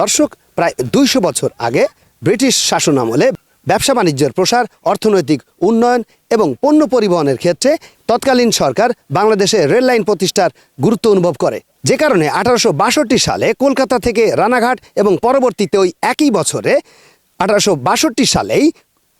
দর্শক, প্রায় দুইশো বছর আগে ব্রিটিশ শাসন আমলে ব্যবসা বাণিজ্যের প্রসার, অর্থনৈতিক উন্নয়ন এবং পণ্য পরিবহনের ক্ষেত্রে তৎকালীন সরকার বাংলাদেশে রেল লাইন প্রতিষ্ঠার গুরুত্ব অনুভব করে। যে কারণে আঠারোশো বাষট্টি সালে কলকাতা থেকে রানাঘাট এবং পরবর্তীতে ওই একই বছরে আঠারোশো বাষট্টি সালেই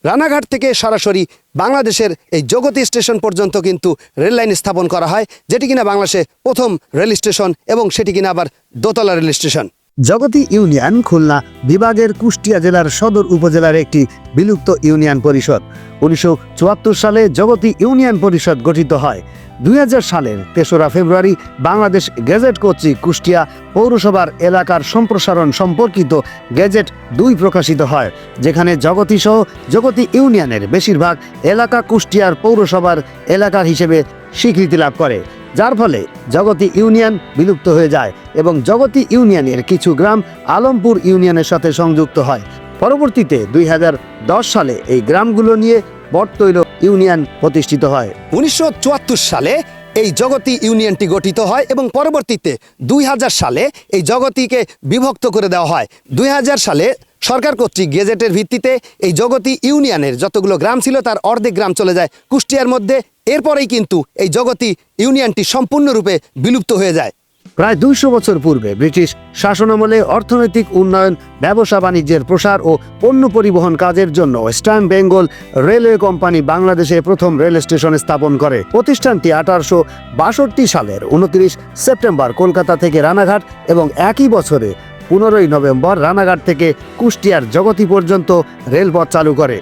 রানাঘাট থেকে সরাসরি বাংলাদেশের এই জগতী স্টেশন পর্যন্ত কিন্তু রেল লাইন স্থাপন করা হয়, যেটি কিনা বাংলাদেশে প্রথম রেল স্টেশন এবং সেটি কিনা আবার দোতলা rail station. Jagati union Khulna বিভাগের কুষ্টিয়া জেলার সদর উপজেলার একটি বিলুপ্ত ইউনিয়ন পরিষদ। উনিশশো চুয়াত্তর সালে জগতী ইউনিয়ন পরিষদ গঠিত হয়। দুই হাজার সালের তেসরা ফেব্রুয়ারি বাংলাদেশ গেজেট কর্তৃক কুষ্টিয়া পৌরসভার এলাকার সম্প্রসারণ সম্পর্কিত গেজেট দুই প্রকাশিত হয়, যেখানে জগতী সহ জগতী ইউনিয়নের বেশিরভাগ এলাকা কুষ্টিয়ার পৌরসভার এলাকার হিসেবে স্বীকৃতি লাভ করে। যার ফলে জগতী ইউনিয়ন বিলুপ্ত হয়ে যায় এবং জগতী ইউনিয়নের কিছু গ্রাম আলমপুর ইউনিয়নের সাথে সংযুক্ত হয়। পরবর্তীতে দুই হাজার দশ সালে এই গ্রামগুলো নিয়ে বটতৈল ইউনিয়ন প্রতিষ্ঠিত হয়। উনিশশো চুয়াত্তর সালে এই জগতী ইউনিয়নটি গঠিত হয় এবং পরবর্তীতে দুই হাজার সালে এই জগতীকে বিভক্ত করে দেওয়া হয়। দুই হাজার সালে সরকার কর্তৃক গেজেটের ভিত্তিতে এই জগতী ইউনিয়নের যতগুলো গ্রাম ছিল তার অর্ধেক গ্রাম চলে যায়। কুষ্টিয়ার মধ্যে এরপরেই কিন্তু এই জগতী ইউনিয়নটি সম্পূর্ণরূপে বিলুপ্ত হয়ে যায়। প্রায় দুইশো বছর পূর্বে ব্রিটিশ শাসনামলে অর্থনৈতিক উন্নয়ন, ব্যবসা বাণিজ্যের প্রসার ও পণ্য পরিবহন কাজের জন্য ওয়েস্টার্ন বেঙ্গল রেলওয়ে কোম্পানি বাংলাদেশে প্রথম রেল স্টেশন স্থাপন করে। প্রতিষ্ঠানটি আঠারোশো বাষট্টি সালের উনত্রিশ সেপ্টেম্বর কলকাতা থেকে রানাঘাট এবং একই বছরে পনেরোই নভেম্বর রানাঘাট থেকে কুষ্টিয়ার জগতি পর্যন্ত রেলপথ চালু করে।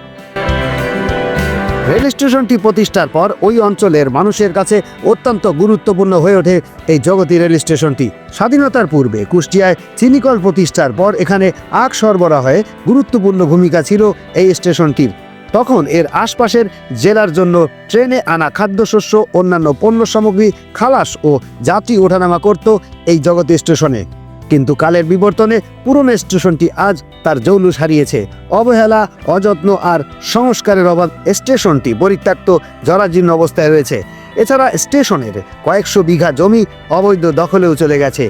রেল স্টেশনটি প্রতিষ্ঠার পর ওই অঞ্চলের মানুষের কাছে অত্যন্ত গুরুত্বপূর্ণ হয়ে ওঠে এই জগতী রেল স্টেশনটি। স্বাধীনতার পূর্বে কুষ্টিয়ায় চিনিকল প্রতিষ্ঠার পর এখানে আখ সরবরাহে গুরুত্বপূর্ণ ভূমিকা ছিল এই স্টেশনটির। তখন এর আশপাশের জেলার জন্য ট্রেনে আনা খাদ্যশস্য, অন্যান্য পণ্য সামগ্রী, খালাস ও যাত্রী ওঠানামা করত এই জগতী স্টেশনে। কিন্তু কালের বিবর্তনে পুরনো স্টেশনটি আজ তার জৌলুস হারিয়েছে। অবহেলা, অযত্ন আর সংস্কারের অভাব স্টেশনটি পরিত্যক্ত জরাজীর্ণ অবস্থায় রয়েছে। এছাড়া স্টেশনের কয়েকশো বিঘা জমি অবৈধ দখলেও চলে গেছে।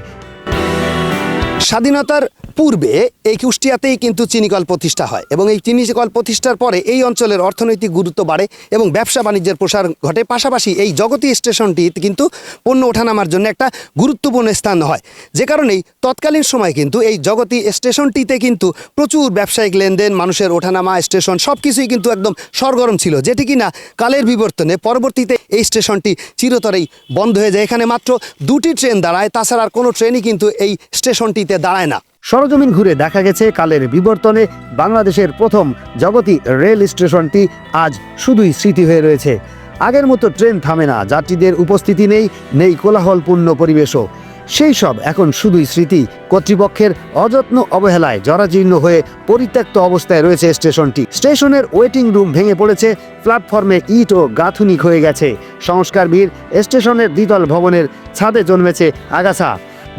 স্বাধীনতার পূর্বে এই কুষ্টিয়াতেই কিন্তু চিনিকল প্রতিষ্ঠা হয় এবং এই চিনিকল প্রতিষ্ঠার পরে এই অঞ্চলের অর্থনৈতিক গুরুত্ব বাড়ে এবং ব্যবসা বাণিজ্যের প্রসার ঘটে। পাশাপাশি এই জগতী স্টেশনটি কিন্তু পণ্য ওঠানামার জন্য একটা গুরুত্বপূর্ণ স্থান হয়। যে কারণেই তৎকালীন সময় কিন্তু এই জগতী স্টেশনটিতে কিন্তু প্রচুর ব্যবসায়িক লেনদেন, মানুষের ওঠানামা, স্টেশন সব কিছুই কিন্তু একদম সরগরম ছিল, যেটি কিনা কালের বিবর্তনে পরবর্তীতে এই স্টেশনটি চিরতরেই বন্ধ হয়ে যায়। এখানে মাত্র দুটি ট্রেন দাঁড়ায়, তাছাড়া আর কোনো ট্রেনই কিন্তু এই স্টেশনটিতে দাঁড়ায় না। সরজমিন ঘুরে দেখা গেছে কালের বিবর্তনে বাংলাদেশের প্রথম জগতী রেল স্টেশনটি আজ শুধুই স্মৃতি হয়ে রয়েছে। আগের মতো ট্রেন থামে না, যাত্রীদের উপস্থিতি নেই নেই কোলাহলপূর্ণ পরিবেশও। সেই সব এখন শুধুই স্মৃতি। কর্তৃপক্ষের অযত্ন অবহেলায় জরাজীর্ণ হয়ে পরিত্যক্ত অবস্থায় রয়েছে স্টেশনটি। স্টেশনের ওয়েটিং রুম ভেঙে পড়েছে, প্ল্যাটফর্মে ইট ও গাঁথুনি হয়ে গেছে। সংস্কার বীর স্টেশনের দ্বিতল ভবনের ছাদে জন্মেছে আগাছা।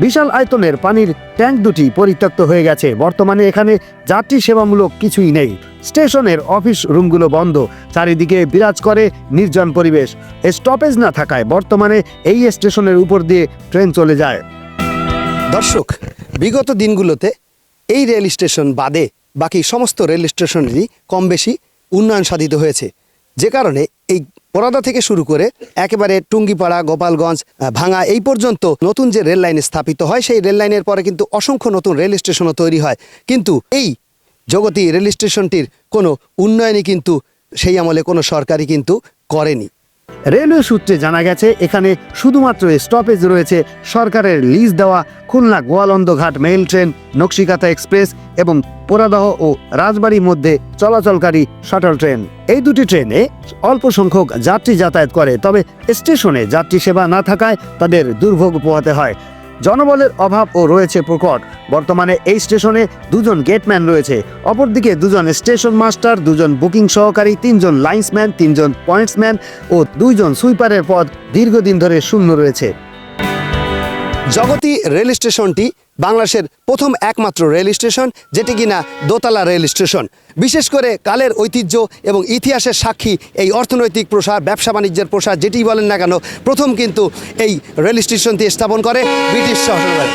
বিশাল আয়তনের পানির ট্যাঙ্ক দুটি পরিত্যক্ত হয়ে গেছে। বর্তমানে এখানে যাত্রী সেবামূলক কিছুই নেই। স্টেশনের অফিস রুমগুলো বন্ধ। চারিদিকে বিরাজ করে নির্জন পরিবেশ। স্টপেজ না থাকায় বর্তমানে এই স্টেশনের উপর দিয়ে ট্রেন চলে যায়। দর্শক, বিগত দিনগুলোতে এই রেল স্টেশন বাদে বাকি সমস্ত রেল স্টেশনেরই কম বেশি উন্নয়ন সাধিত হয়েছে। যে কারণে পরাদা থেকে শুরু করে একেবারে টুঙ্গিপাড়া, গোপালগঞ্জ ভাঙা এই পর্যন্ত নতুন যে রেল লাইন স্থাপিত হয়, সেই রেল লাইনের পরে কিন্তু অসংখ্য নতুন রেল স্টেশনও তৈরি হয়। কিন্তু এই জগতী রেল স্টেশনটির কোনো উন্নয়নই কিন্তু সেই আমলে কোনো সরকারই কিন্তু করেনি। রেলওয়ে সূত্রে জানা গেছে, এখানে শুধুমাত্র স্টপেজ রয়েছে সরকারের লিজ দেওয়া খুলনা গোয়ালন্দ ঘাট মেইল ট্রেন নকশিকাতা এক্সপ্রেস এবং পোরাদহ ও রাজবাড়ির মধ্যে চলাচলকারী শাটল ট্রেন এই দুটি ট্রেনে অল্প সংখ্যক যাত্রী যাতায়াত করে, তবে স্টেশনে যাত্রী সেবা না থাকায় তাদের দুর্ভোগ পোহাতে হয়। জনবলের অভাব ও রয়েছে প্রকট। বর্তমানে এই স্টেশনে দুজন গেটম্যান রয়েছে। অপরদিকে দুজন স্টেশন মাস্টার, দুজন বুকিং সহকারী, তিনজন লাইন্সম্যান, তিনজন পয়েন্টসম্যান ও দুইজন সুইপারের পদ দীর্ঘদিন ধরে শূন্য রয়েছে। জগতী রেল স্টেশনটি বাংলাদেশের প্রথম একমাত্র রেল স্টেশন, যেটি কিনা দোতলা রেল স্টেশন। বিশেষ করে কালের ঐতিহ্য এবং ইতিহাসের সাক্ষী এই অর্থনৈতিক প্রসার, ব্যবসা বাণিজ্যের প্রসার, যেটি বলেন না কেন, প্রথম কিন্তু এই রেল স্টেশনটি স্থাপন করে ব্রিটিশ সরকার।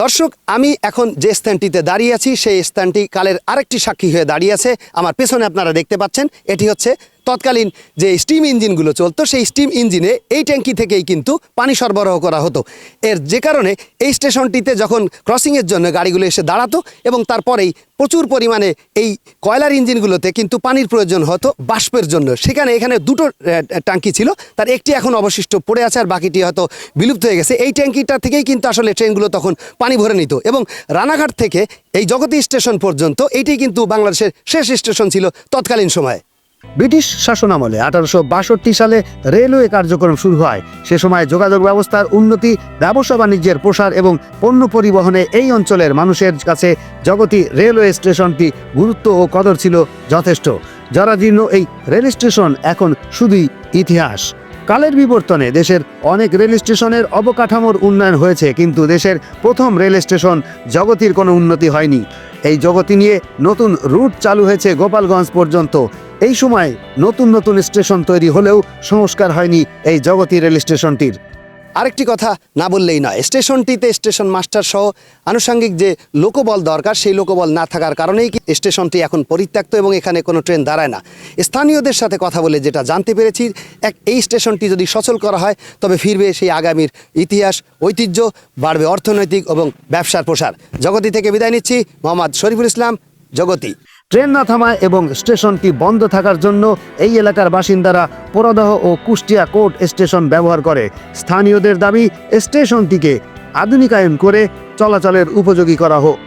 দর্শক, আমি এখন যে স্থানটিতে দাঁড়িয়ে আছি, সেই স্থানটি কালের আরেকটি সাক্ষী হয়ে দাঁড়িয়ে আছে। আমার পেছনে আপনারা দেখতে পাচ্ছেন, এটি হচ্ছে তৎকালীন যে স্টিম ইঞ্জিনগুলো চলতো, সেই স্টিম ইঞ্জিনে এই ট্যাঙ্কি থেকেই কিন্তু পানি সরবরাহ করা হতো। এর যে কারণে এই স্টেশনটিতে যখন ক্রসিংয়ের জন্য গাড়িগুলো এসে দাঁড়াতো এবং তারপরেই প্রচুর পরিমাণে এই কয়লার ইঞ্জিনগুলোতে কিন্তু পানির প্রয়োজন হতো বাষ্পের জন্য। সেখানে এখানে দুটো ট্যাঙ্কি ছিল, তার একটি এখন অবশিষ্ট পড়ে আছে আর বাকিটি হয়তো বিলুপ্ত হয়ে গেছে। এই ট্যাঙ্কিটা থেকেই কিন্তু আসলে ট্রেনগুলো তখন পানি ভরে নিত এবং রানাঘাট থেকে এই জগতী স্টেশন পর্যন্ত এইটি কিন্তু বাংলাদেশের শেষ স্টেশন ছিল তৎকালীন সময়ে। ব্রিটিশ শাসনামলে আঠারোশো বাষট্টি সালে রেলওয়ে কার্যক্রম শুরু হয়। সে সময় যোগাযোগ ব্যবস্থার উন্নতি, ব্যবসা বাণিজ্যের প্রসার এবং পণ্য পরিবহনে এই অঞ্চলের মানুষের কাছে জগতী রেলওয়ে স্টেশনটি গুরুত্ব ও কদর ছিল যথেষ্ট। জরাজীর্ণ এই রেল স্টেশন এখন শুধুই ইতিহাস। কালের বিবর্তনে দেশের অনেক রেল স্টেশনের অবকাঠামোর উন্নয়ন হয়েছে, কিন্তু দেশের প্রথম রেল স্টেশন জগতির কোনো উন্নতি হয়নি। এই জগতি নিয়ে নতুন রুট চালু হয়েছে গোপালগঞ্জ পর্যন্ত। এই সময় নতুন নতুন স্টেশন তৈরি হলেও সংস্কার হয়নি এই জগতী রেল স্টেশনটির। আরেকটি কথা না বললেই নয়, স্টেশনটিতে স্টেশন মাস্টার সহ আনুষঙ্গিক যে লোকবল দরকার, সেই লোকবল না থাকার কারণেই কি স্টেশনটি এখন পরিত্যক্ত এবং এখানে কোনো ট্রেন দাঁড়ায় না। স্থানীয়দের সাথে কথা বলে যেটা জানতে পেরেছি, এক, এই স্টেশনটি যদি সচল করা হয়, তবে ফিরবে সেই আগামীর ইতিহাস, ঐতিহ্য, বাড়বে অর্থনৈতিক এবং ব্যবসার প্রসার। জগতি থেকে বিদায় নিচ্ছি, মোহাম্মদ শরীফুল ইসলাম, জগতি। ট্রেন না থামায় এবং স্টেশনটি বন্ধ থাকার জন্য এই এলাকার বাসিন্দারা পোরাদহ ও কুষ্টিয়া কোর্ট স্টেশন ব্যবহার করে। স্থানীয়দের দাবি, স্টেশনটিকে আধুনিকায়ন করে চলাচলের উপযোগী করা হোক।